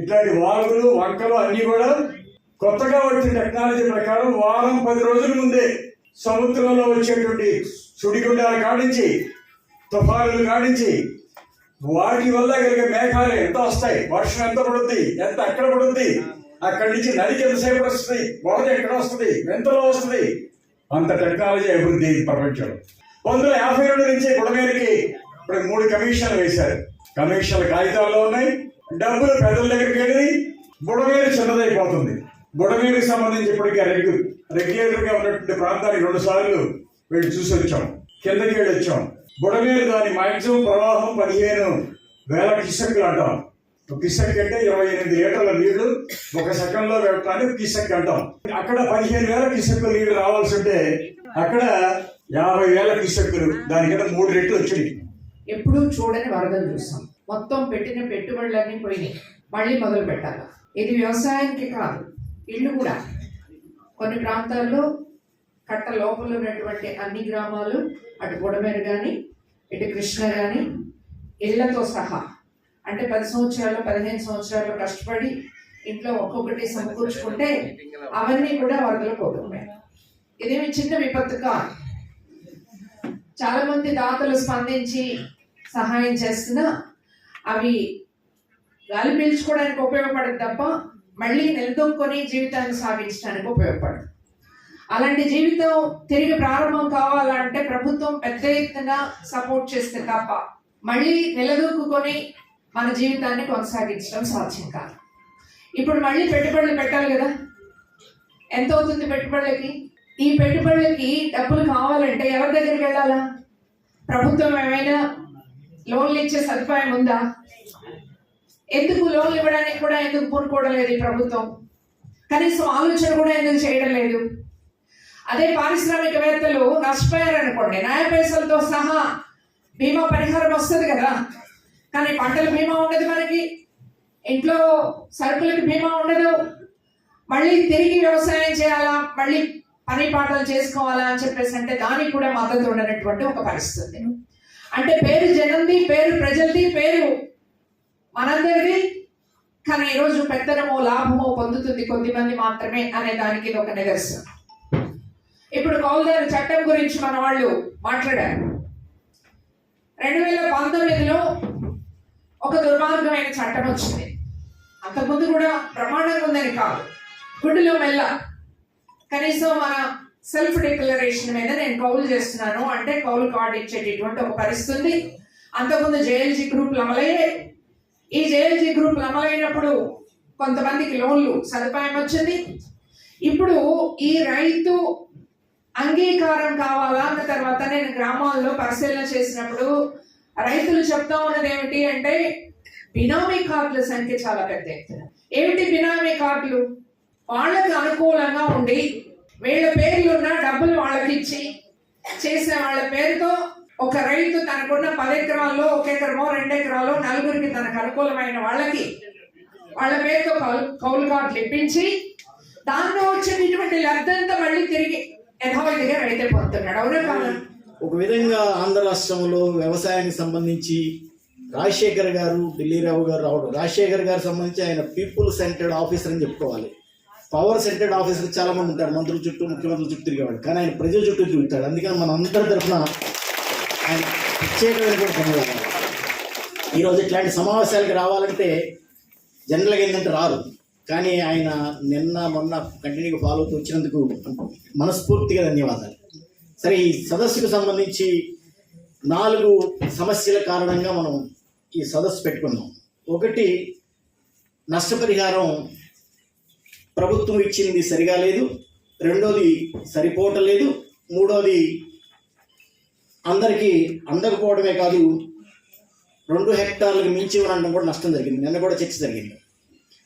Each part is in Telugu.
ఇట్లాంటి వాగులు వంకలు అన్ని కూడా కొత్తగా వచ్చిన టెక్నాలజీ ప్రకారం వారం పది రోజుల ముందే సముద్రంలో వచ్చేటువంటి సుడిగుండాల కాడించి తుఫానులు కాడించి వాటి వల్ల కలిగే మేఘాలు ఎంత వస్తాయి వర్షం ఎంత పడుద్ది ఎంత ఎక్కడ పడుద్ది అక్కడి నుంచి నదికి ఎంతసేపు వస్తుంది వరద ఎక్కడ వస్తుంది ఎంతలో వస్తుంది అంత టెక్నాలజీ అభివృద్ధి ప్రపంచంలో. పంతొమ్మిది వందల యాభై రెండు నుంచి గుడమేరికి ఇప్పుడు మూడు కమిషన్లు వేశారు. కమిషన్లు కాగితాల్లో ఉన్నాయి. డబ్బులు పెద్దల దగ్గరికి వెళ్ళి బుడమేరు చిన్నదైపోతుంది. బుడమేరుకి సంబంధించి ఇప్పటికీ రెగ్యు రెగ్యులేటర్గా ఉన్నటువంటి ప్రాంతానికి రెండు సార్లు వెళ్ళి చూసి వచ్చాం. కిందకి వెళ్ళి వచ్చాం. బుడమేరు దాని మాక్సిమం ప్రవాహం పదిహేను వేల కిసక్కులు అంటాం. ఒక కిసక్ అంటే ఇరవై ఎనిమిది లీటర్ల నీళ్ళు ఒక సెకండ్లో వెళ్ళటానికి కిసక్ అంటాం. అక్కడ పదిహేను వేల కిసక్కులు నీళ్ళు రావాల్సి ఉంటే అక్కడ యాభై వేల కిసక్కులు దానికంటే మూడు రెట్లు వచ్చినాయి. ఎప్పుడూ చూడని వరదలు చూస్తాం. మొత్తం పెట్టిన పెట్టుబడులన్నీ పోయినాయి. మళ్ళీ మొదలు పెట్టాలి. ఇది వ్యవసాయానికి కాదు ఇల్లు కూడా. కొన్ని ప్రాంతాల్లో కట్ట లోపల ఉన్నటువంటి అన్ని గ్రామాలు అటు బుడమేరు కానీ ఇటు కృష్ణ కానీ ఇళ్ళతో సహా. అంటే పది సంవత్సరాలు పదిహేను సంవత్సరాలు కష్టపడి ఇంట్లో ఒక్కొక్కటి సమకూర్చుకుంటే అవన్నీ కూడా వరదలు పోతున్నాయి. ఇదేమి చిన్న విపత్తు కాదు. చాలా మంది దాతలు స్పందించి సహాయం చేస్తున్నా అవి గాలి పీల్చుకోవడానికి ఉపయోగపడదు తప్ప మళ్ళీ నిలదొక్కొని జీవితాన్ని సాగించడానికి ఉపయోగపడదు. అలాంటి జీవితం తిరిగి ప్రారంభం కావాలంటే ప్రభుత్వం పెద్ద ఎత్తున సపోర్ట్ చేస్తే తప్ప మళ్ళీ నిలదొక్కుని మన జీవితాన్ని కొనసాగించడం సాధ్యం కాదు. ఇప్పుడు మళ్ళీ పెట్టుబడులు పెట్టాలి కదా? ఎంత అవుతుంది పెట్టుబడులకి? ఈ పెట్టుబడులకి డబ్బులు కావాలంటే ఎవరి దగ్గరికి వెళ్ళాలా? ప్రభుత్వం ఏమైనా లోన్లు ఇచ్చే సదుపాయం ఉందా? ఎందుకు లోన్లు ఇవ్వడానికి కూడా ఎందుకు పూనుకోవడం లేదు ఈ ప్రభుత్వం? కనీసం ఆలోచన కూడా ఎందుకు చేయడం లేదు? అదే పారిశ్రామికవేత్తలు నష్టపోయారనుకోండి న్యాయ పైసలతో సహా బీమా పరిహారం వస్తుంది కదా. కానీ పంటల బీమా ఉండదు మనకి. ఇంట్లో సరుకులకి బీమా ఉండదు. మళ్ళీ తిరిగి వ్యవసాయం చేయాలా? మళ్ళీ పని పాటలు చేసుకోవాలా అని చెప్పేసి అంటే దానికి కూడా మద్దతు ఉండనటువంటి ఒక పరిస్థితి. అంటే పేరు జనంది పేరు ప్రజలది పేరు మనందరిది. కానీ ఈరోజు పెత్తనమో లాభమో పొందుతుంది కొద్దిమంది మాత్రమే అనే దానికి ఇది ఒక నిదర్శనం. ఇప్పుడు కౌలుదారు చట్టం గురించి మన వాళ్ళు మాట్లాడారు. రెండు వేల పంతొమ్మిదిలో ఒక దుర్మార్గమైన చట్టం వచ్చింది. అంతకుముందు కూడా ప్రమాణంగా ఉందని కాదు. గుడ్డులో మెల్ల. కనీసం మన సెల్ఫ్ డిక్లరేషన్ మీద నేను కౌలు చేస్తున్నాను. అంటే కౌలు కార్డు ఇచ్చేటటువంటి ఒక పరిస్థితి ఉంది. అంతకుముందు జేఎల్జీ గ్రూప్ అమలయ్యాయి ఈ జేఎల్జీ గ్రూప్ అమలైనప్పుడు కొంతమందికి లోన్లు సదుపాయం వచ్చింది. ఇప్పుడు ఈ రైతు అంగీకారం కావాలా అన్న తర్వాత నేను గ్రామాల్లో పరిశీలన చేసినప్పుడు రైతులు చెప్తా ఉన్నది ఏమిటి అంటే బినామీ కార్డుల సంఖ్య చాలా పెద్ద ఎత్తున. ఏమిటి బినామీ కార్డులు? వాళ్ళకి అనుకూలంగా ఉండి వీళ్ళ పేర్లున్న డబ్బులు వాళ్ళకి ఇచ్చి చేసిన వాళ్ళ పేరుతో ఒక రైతు తనకున్న పది ఎకరాల్లో ఒక ఎకరమో రెండు ఎకరాలో నలుగురికి తనకు అనుకూలమైన వాళ్ళకి వాళ్ళ పేరుతో కౌలు కౌలు కార్డులు ఇప్పించి దాంట్లో వచ్చినటువంటి లబ్ధంతా మళ్ళీ తిరిగి యథావిధిగా రైతే పొందుతున్నాడు. అవునా కాదు? ఒక విధంగా ఆంధ్ర రాష్ట్రంలో వ్యవసాయానికి సంబంధించి రాజశేఖర్ గారు ఢిల్లీరావు గారు రావడం రాజశేఖర్ గారు సంబంధించి ఆయన పీపుల్ సెంటర్డ్ ఆఫీసర్ అని చెప్పుకోవాలి. పవర్ సెంటర్డ్ ఆఫీసర్ చాలా మంది ఉంటారు. మంత్రుల చుట్టూ ముఖ్యమంత్రుల చుట్టూ తిరిగేవాడు కానీ ఆయన ప్రజల చుట్టూ తిరుగుతాడు. అందుకని మన అందరి తరఫున ఆయన ప్రత్యేకమైనటువంటి ధన్యవాదాలు. ఈరోజు ఇట్లాంటి సమావేశాలకు రావాలంటే జనరల్గా ఏంటంటే రారు. కానీ ఆయన నిన్న మొన్న కంటిన్యూగా ఫాలో అవుతూ వచ్చినందుకు మనస్ఫూర్తిగా ధన్యవాదాలు. సరే ఈ సదస్సుకు సంబంధించి నాలుగు సమస్యల కారణంగా మనం ఈ సదస్సు పెట్టుకున్నాం. ఒకటి నష్టపరిహారం ప్రభుత్వం ఇచ్చింది సరిగా లేదు. రెండోది సరిపోవటం లేదు మూడోది అందరికీ అందకపోవడమే కాదు రెండు హెక్టార్లకు మించి ఉండడం కూడా నష్టం జరిగింది. నిన్న కూడా చర్చ జరిగింది.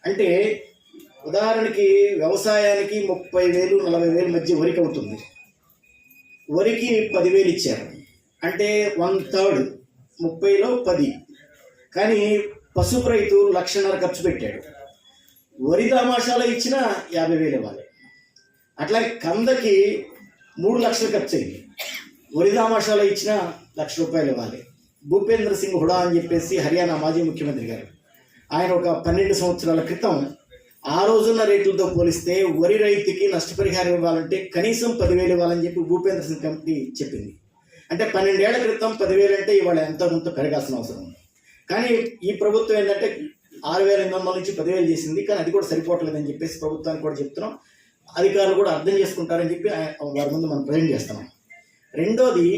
అంటే ఉదాహరణకి వ్యవసాయానికి ముప్పై వేలు నలభై వేలు మధ్య వరికి అవుతుంది. వరికి పదివేలు ఇచ్చారు. అంటే వన్ థర్డ్ ముప్పైలో పది. కానీ పసుపు రైతు లక్షన్నర ఖర్చు పెట్టాడు. వరి తమాషాలో ఇచ్చిన యాభై వేలు ఇవ్వాలి. అట్లాగే కందకి మూడు లక్షలు ఖర్చు అయింది. వరి తమాషాలో ఇచ్చిన లక్ష రూపాయలు ఇవ్వాలి. భూపేంద్ర సింగ్ హుడా అని చెప్పేసి హర్యానా మాజీ ముఖ్యమంత్రి గారు. ఆయన ఒక పన్నెండు సంవత్సరాల క్రితం ఆ రోజున్న రేట్లతో పోలిస్తే వరి రైతుకి నష్టపరిహారం ఇవ్వాలంటే కనీసం పదివేలు ఇవ్వాలని చెప్పి భూపేంద్ర సింగ్ కమిటీ చెప్పింది. అంటే పన్నెండేళ్ళ క్రితం పదివేలు అంటే ఇవాళ ఎంతో కొంత పెరగాల్సిన అవసరం ఉంది. కానీ ఈ ప్రభుత్వం ఏంటంటే ఆరు వేల ఎనిమిది వందల నుంచి పదివేలు చేసింది కానీ అది కూడా సరిపోవట్లేదని చెప్పేసి ప్రభుత్వానికి కూడా చెప్తున్నాం. అధికారులు కూడా అర్థం చేసుకుంటారని చెప్పి వారి ముందు మనం ప్రజెంట్ చేస్తున్నాం. రెండోది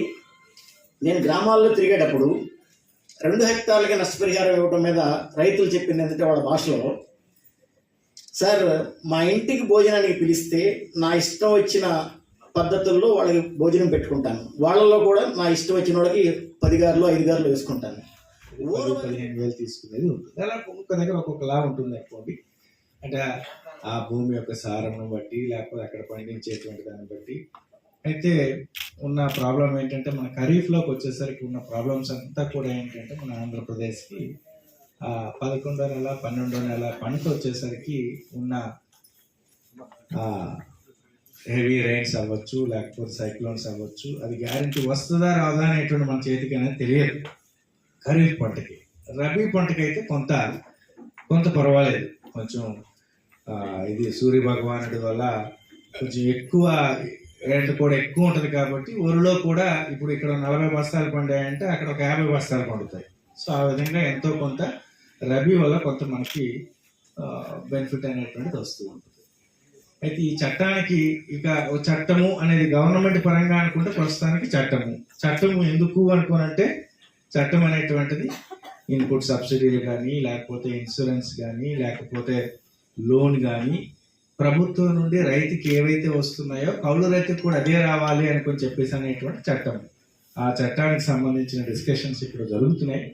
నేను గ్రామాల్లో తిరిగేటప్పుడు రెండు హెక్టార్లకి నష్టపరిహారం ఇవ్వడం మీద రైతులు చెప్పింది ఏంటంటే వాళ్ళ భాషలో సార్ మా ఇంటికి భోజనానికి పిలిస్తే నా ఇష్టం వచ్చిన పద్ధతుల్లో వాళ్ళకి భోజనం పెట్టుకుంటాను. వాళ్ళల్లో కూడా నా ఇష్టం వచ్చిన వాళ్ళకి పది గారులు ఐదు గారులు వేసుకుంటాను. పది పదిహేను వేలు తీసుకునేది ఉంటుంది. అలా ఒక్కొక్క దగ్గర ఒక్కొక్కలా ఉంటుంది అనుకోండి. అంటే ఆ భూమి యొక్క సారమును బట్టి లేకపోతే అక్కడ పండించేటువంటి దాన్ని బట్టి. అయితే ఉన్న ప్రాబ్లం ఏంటంటే మన ఖరీఫ్లోకి వచ్చేసరికి ఉన్న ప్రాబ్లమ్స్ అంతా కూడా ఏంటంటే మన ఆంధ్రప్రదేశ్కి ఆ పదకొండో నెల పన్నెండో నెల పంట వచ్చేసరికి ఉన్న హెవీ రైన్స్ అవ్వచ్చు లేకపోతే సైక్లోన్స్ అవ్వచ్చు. అది గ్యారంటీ వస్తుందా రాదా అనేటువంటి మన చేతికి అనేది తెలియదు. ఖరీఫ్ పంటకి. రబీ పంటకి అయితే కొంత కొంత పర్వాలేదు. కొంచెం ఇది సూర్య భగవానుడి వల్ల కొంచెం ఎక్కువ రేటు కూడా ఎక్కువ ఉంటుంది కాబట్టి ఊరిలో కూడా ఇప్పుడు ఇక్కడ నలభై బస్తాలు పండాయంటే అక్కడ ఒక యాభై బస్తాలు పండుతాయి. సో ఆ విధంగా ఎంతో కొంత రబీ వల్ల కొంత మనకి బెనిఫిట్ అనేటువంటిది వస్తూ ఉంటుంది. అయితే ఈ చట్టానికి ఇక చట్టము అనేది గవర్నమెంట్ పరంగా అనుకుంటే ప్రస్తుతానికి చట్టము. చట్టము ఎందుకు అనుకోనంటే చట్టం అనేటువంటిది ఇన్పుట్ సబ్సిడీలు కానీ లేకపోతే ఇన్సూరెన్స్ కానీ లేకపోతే లోన్ కానీ ప్రభుత్వం నుండి రైతుకి ఏవైతే వస్తున్నాయో కౌలు రైతుకు కూడా అదే రావాలి అనుకుని చెప్పేసి అనేటువంటి చట్టం. ఆ చట్టానికి సంబంధించిన డిస్కషన్స్ ఇప్పుడు జరుగుతున్నాయి.